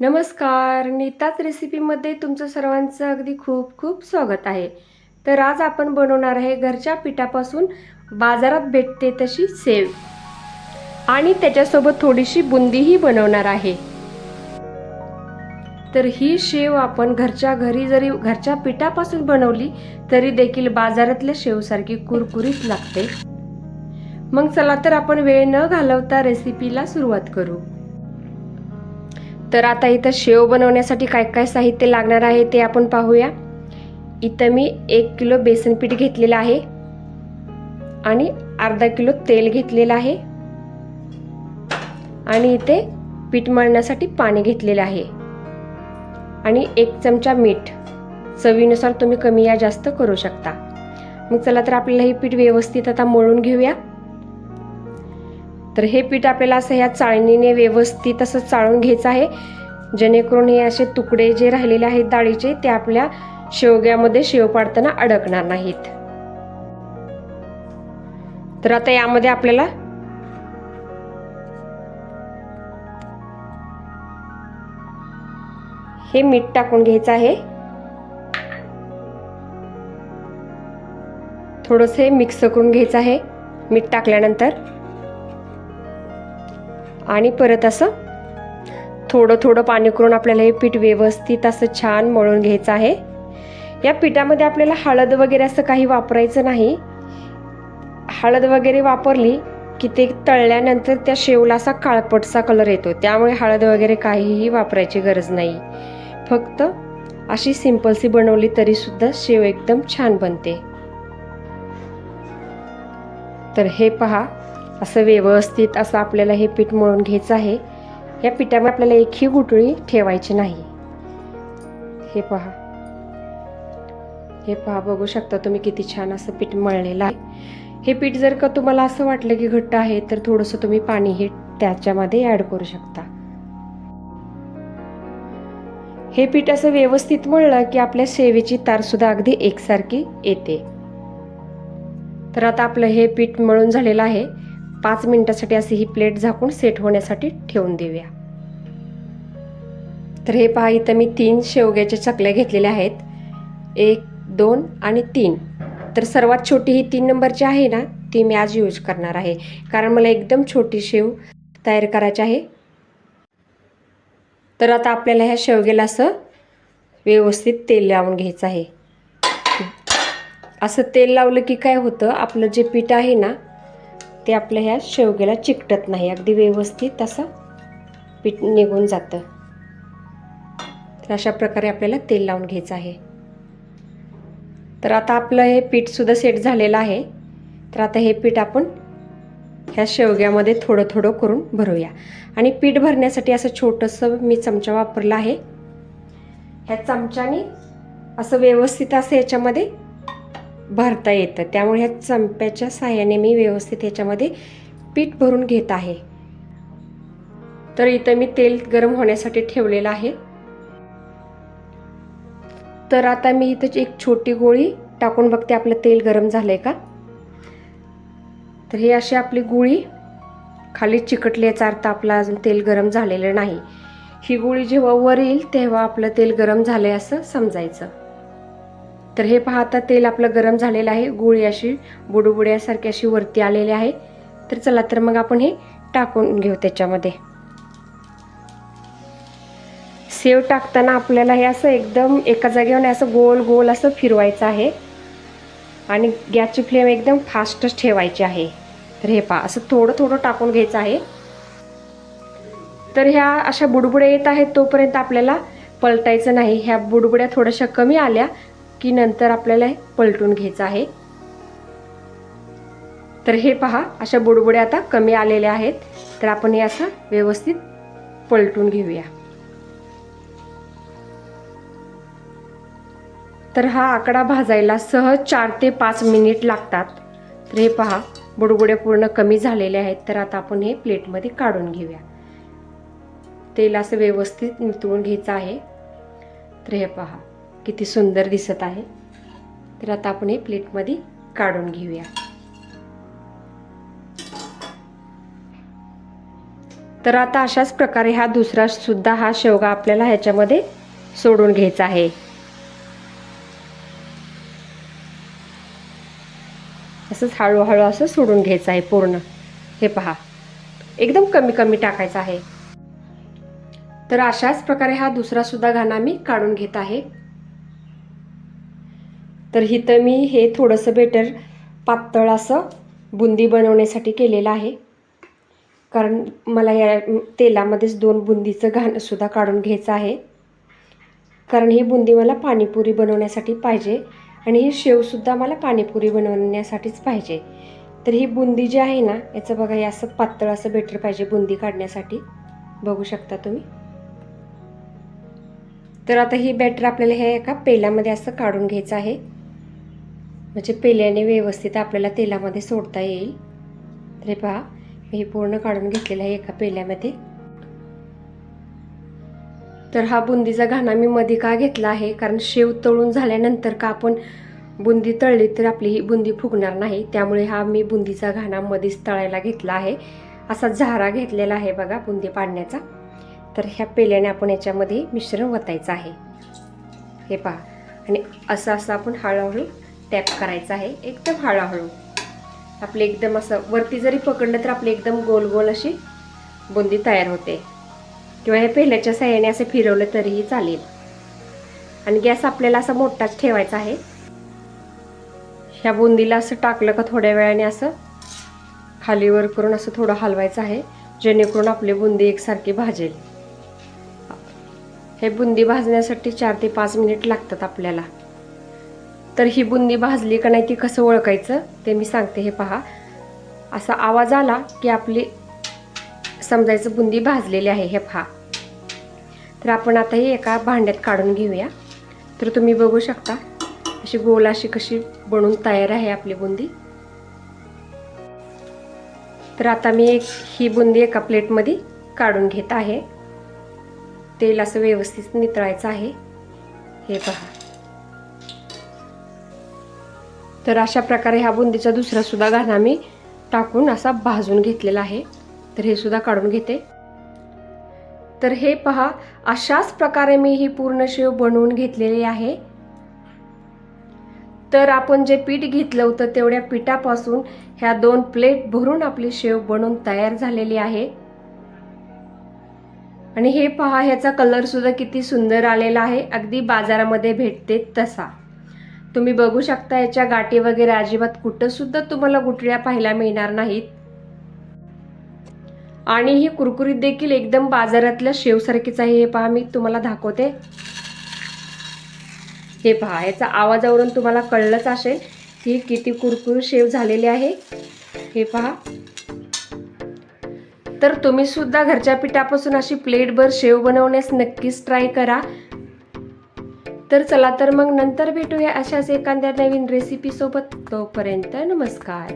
नमस्कार. नीताच रेसिपीमध्ये तुमचं सर्वांचं अगदी खूप खूप स्वागत आहे. तर आज आपण बनवणार आहे घरच्या पिठापासून बाजारात भेटते तशी सेव. आणि त्याच्यासोबत थोडीशी बुंदीही बनवणार आहे. तर ही शेव आपण घरच्या घरी जरी घरच्या पिठापासून बनवली तरी देखील बाजारातल्या शेवसारखी कुरकुरीत लागते. मग चला तर आपण वेळ न घालवता रेसिपीला सुरुवात करू. तर आता इथं शेव बनवण्यासाठी काय काय साहित्य लागणार आहे ते आपण पाहूया. इथं मी एक किलो बेसनपीठ घेतलेलं आहे. आणि अर्धा किलो तेल घेतलेलं आहे. आणि इथे पीठ मळण्यासाठी पाणी घेतलेलं आहे. आणि एक चमचा मीठ. चवीनुसार तुम्ही कमी या जास्त करू शकता. मग चला तर आपल्याला हे पीठ व्यवस्थित आता मळून घेऊया. तर हे पीठ आपल्याला असं ह्या चाळणीने व्यवस्थित असं चाळून घ्यायचं आहे. जेणेकरून हे असे तुकडे जे राहिलेले आहेत डाळीचे ते आपल्या शेवग्यामध्ये शेव पाडताना अडकणार नाहीत. तर आता यामध्ये आपल्याला हे मीठ टाकून घ्यायचं आहे. थोडंसं हे मिक्स करून घ्यायचं आहे मीठ टाकल्यानंतर. आणि परत असं थोडं थोडं पाणी करून आपल्याला हे पीठ व्यवस्थित असं छान मळून घ्यायचं आहे. या पिठामध्ये आपल्याला हळद वगैरे असं काही वापरायचं नाही. हळद वगैरे वापरली की ते तळल्यानंतर त्या शेवला असा काळपटसा कलर येतो. त्यामुळे हळद वगैरे काहीही वापरायची गरज नाही. फक्त अशी सिंपलसी बनवली तरीसुद्धा शेव एकदम छान बनते. तर हे पहा असं व्यवस्थित असं आपल्याला हे पीठ मळून घ्यायचं आहे. या पिठामध्ये आपल्याला एकही गुटळी ठेवायची नाही. हे पहा. हे पहा बघू शकता तुम्ही किती छान असं पीठ मळलेलं आहे. हे पीठ जर का तुम्हाला असं वाटलं की घट्ट आहे तर थोडंसं तुम्ही पाणी हे त्याच्यामध्ये ॲड करू शकता. हे पीठ असं व्यवस्थित मळलं की आपल्या शेवेची तारसुद्धा अगदी एकसारखी येते. तर आता आपलं हे पीठ मळून झालेलं आहे. पाच मिनिटासाठी अशी ही प्लेट झाकून सेट होण्यासाठी ठेवून देऊया. तर हे पहा इथं मी तीन शेवग्याच्या चकल्या घेतलेल्या आहेत. एक दोन आणि तीन. तर सर्वात छोटी ही तीन नंबरची आहे ना ती मी आज यूज करणार आहे. कारण मला एकदम छोटी शेव तयार करायची आहे. तर आता आपल्याला ह्या शेवग्याला असं व्यवस्थित तेल लावून घ्यायचं आहे. असं तेल लावलं की काय होतं आपलं जे पीठ आहे ना ते आपल्या ह्या शेवग्याला चिकटत नाही. अगदी व्यवस्थित असं पीठ निघून जातं. तर अशा प्रकारे आपल्याला तेल लावून घ्यायचं आहे. तर आता आपलं हे पीठसुद्धा सेट झालेलं आहे. तर आता हे पीठ आपण ह्या शेवग्यामध्ये थोडं थोडं करून भरूया. आणि पीठ भरण्यासाठी असं छोटंसं मी चमचा वापरला आहे. ह्या चमच्याने असं व्यवस्थित असं याच्यामध्ये भरता येतं. त्यामुळे ह्या चंप्याच्या साह्याने मी व्यवस्थित ह्याच्यामध्ये पीठ भरून घेत आहे. तर इथं मी तेल गरम होण्यासाठी ठेवलेलं आहे. तर आता मी इथं एक छोटी गोळी टाकून बघते आपलं तेल गरम झालंय का? तर हे अशी आपली गुळी. खाली चिकटली याचा अर्थ आपला अजून तेल गरम झालेलं नाही. ही गोळी जेव्हा वर येईल तेव्हा आपलं तेल गरम झालंय असं समजायचं. तर हे पाहता तेल आपलं गरम झालेलं आहे गोळी अशी बुडुबुड्यासारखी अशी वरती आलेली आहे. तर चला तर मग आपण हे टाकून घेऊ त्याच्यामध्ये. सेव टाकताना आपल्याला हे असं एकदम एका जागेवर असं गोल गोल असं फिरवायचं आहे. आणि गॅसची फ्लेम एकदम फास्टच ठेवायची आहे. तर हे पहा असं थोडं थोडं टाकून घ्यायचं आहे. तर ह्या अशा बुडबुड्या येत आहेत तोपर्यंत आपल्याला पलटायचं नाही. ह्या बुडबुड्या थोड्याशा कमी आल्या की नंतर आपल्याला हे पलटून घ्यायचं आहे. तर हे पहा अशा बुडबुड्या आता कमी आलेल्या आहेत. तर आपण हे असं व्यवस्थित पलटून घेऊया. तर हा आकडा भाजायला सहज चार ते पाच मिनिट लागतात. तर हे पहा बुडबुड्या पूर्ण कमी झालेले आहेत. तर आता आपण हे प्लेटमध्ये काढून घेऊया. तेल असं व्यवस्थित नितळून घ्यायचं आहे. तर हे पहा. किती सुंदर दिसत आहे. तर आता आपण हे प्लेटमध्ये काढून घेऊया. तर आता अशाच प्रकारे हा दुसरा सुद्धा हा शेवगा आपल्याला ह्याच्यामध्ये सोडून घ्यायचा आहे. असंच हळूहळू असं सोडून घ्यायचं आहे पूर्ण. हे पहा. एकदम कमी कमी टाकायचं आहे. तर अशाच प्रकारे हा दुसरा सुद्धा घाणा मी काढून घेत आहे. तर इथं मी हे थोडंसं बेटर पातळ असं बुंदी बनवण्यासाठी केलेलं आहे. कारण मला या तेलामध्येच दोन बुंदीचं घाणसुद्धा काढून घ्यायचं आहे. कारण ही बुंदी मला पाणीपुरी बनवण्यासाठी पाहिजे आणि ही शेवसुद्धा मला पाणीपुरी बनवण्यासाठीच पाहिजे. तर ही बुंदी जी आहे ना याचं बघा हे असं पातळ असं बेटर पाहिजे बुंदी काढण्यासाठी. बघू शकता तुम्ही. तर आता ही बॅटर आपल्याला हे एका पेल्यामध्ये असं काढून घ्यायचं आहे. म्हणजे पेल्याने व्यवस्थित आपल्याला तेलामध्ये सोडता येईल. तरी पहा मी हे पूर्ण काढून घेतलेलं आहे एका पेल्यामध्ये. तर हा बुंदीचा घाणा मी मध्ये का घेतला आहे? कारण शेव तळून झाल्यानंतर का आपण बुंदी तळली तर आपली ही बुंदी फुगणार नाही. त्यामुळे हा मी बुंदीचा घाणा मध्येच तळायला घेतला आहे. असा झारा घेतलेला आहे बघा बुंदी पाडण्याचा. तर ह्या पेल्याने आपण याच्यामध्ये मिश्रण वतायचं आहे. हे पहा. आणि असं असं आपण हळूहळू टॅप करायचं आहे एकदम हळूहळू. आपले एकदम असं वरती जरी पकडलं तर आपली एकदम गोल गोल अशी बुंदी तयार होते. किंवा हे पेल्याच्या साह्याने असं फिरवलं तरीही चालेल. आणि गॅस आपल्याला असा मोठाच ठेवायचा आहे. ह्या बुंदीला असं टाकलं का थोड्या वेळाने असं खालीवर करून असं थोडं हलवायचं आहे जेणेकरून आपली बुंदी एकसारखी भाजेल. हे बुंदी भाजण्यासाठी चार ते पाच मिनिट लागतात आपल्याला. तर ही बुंदी भाजली का नाही ती कसं ओळखायचं ते मी सांगते हे पहा. असा आवाज आला की आपली समजायचं बुंदी भाजलेली आहे हे पहा. तर आपण आता ही एका भांड्यात काढून घेऊया. तर तुम्ही बघू शकता अशी गोल अशी कशी बनून तयार आहे आपली बुंदी. तर आता मी एक ही बुंदी एका प्लेटमध्ये काढून घेत आहे. तेल असं व्यवस्थित नितळायचं आहे. हे पहा. तर अशा प्रकारे हा बुंदीचा दुसरा सुद्धा मी टाकून असा भाजून घेतलेला आहे. तर हे सुद्धा काढून घेते. तर हे पहा अशाच प्रकारे मी ही पूर्ण शेव बनवून घेतलेली आहे. तर आपण जे पीठ घेतलं होतं तेवढ्या पिठापासून ह्या दोन प्लेट भरून आपली शेव बनवून तयार झालेली आहे. आणि हे पहा ह्याचा कलर सुद्धा किती सुंदर आलेला आहे. अगदी बाजारामध्ये भेटते तसा. तुम्ही बघू शकता याच्या गाठी वगैरे अजिबात कुठं सुद्धा तुम्हाला गुठळ्या पाहायला मिळणार नाहीत. आणि ही कुरकुरीत देखील एकदम बाजारातल्या शेवसारखीच आहे. हे पहा मी तुम्हाला दाखवते. हे पहा याचा आवाजावरून तुम्हाला कळलंच असेल की किती कुरकुरी शेव झालेली आहे. हे पहा. तर तुम्ही सुद्धा घरच्या पिठापासून अशी प्लेटभर शेव बनवण्यास नक्कीच ट्राय करा. तर चला तर मग नंतर भेटूया अशाच एखाद्या नवीन रेसिपीसोबत तोपर्यंत नमस्कार.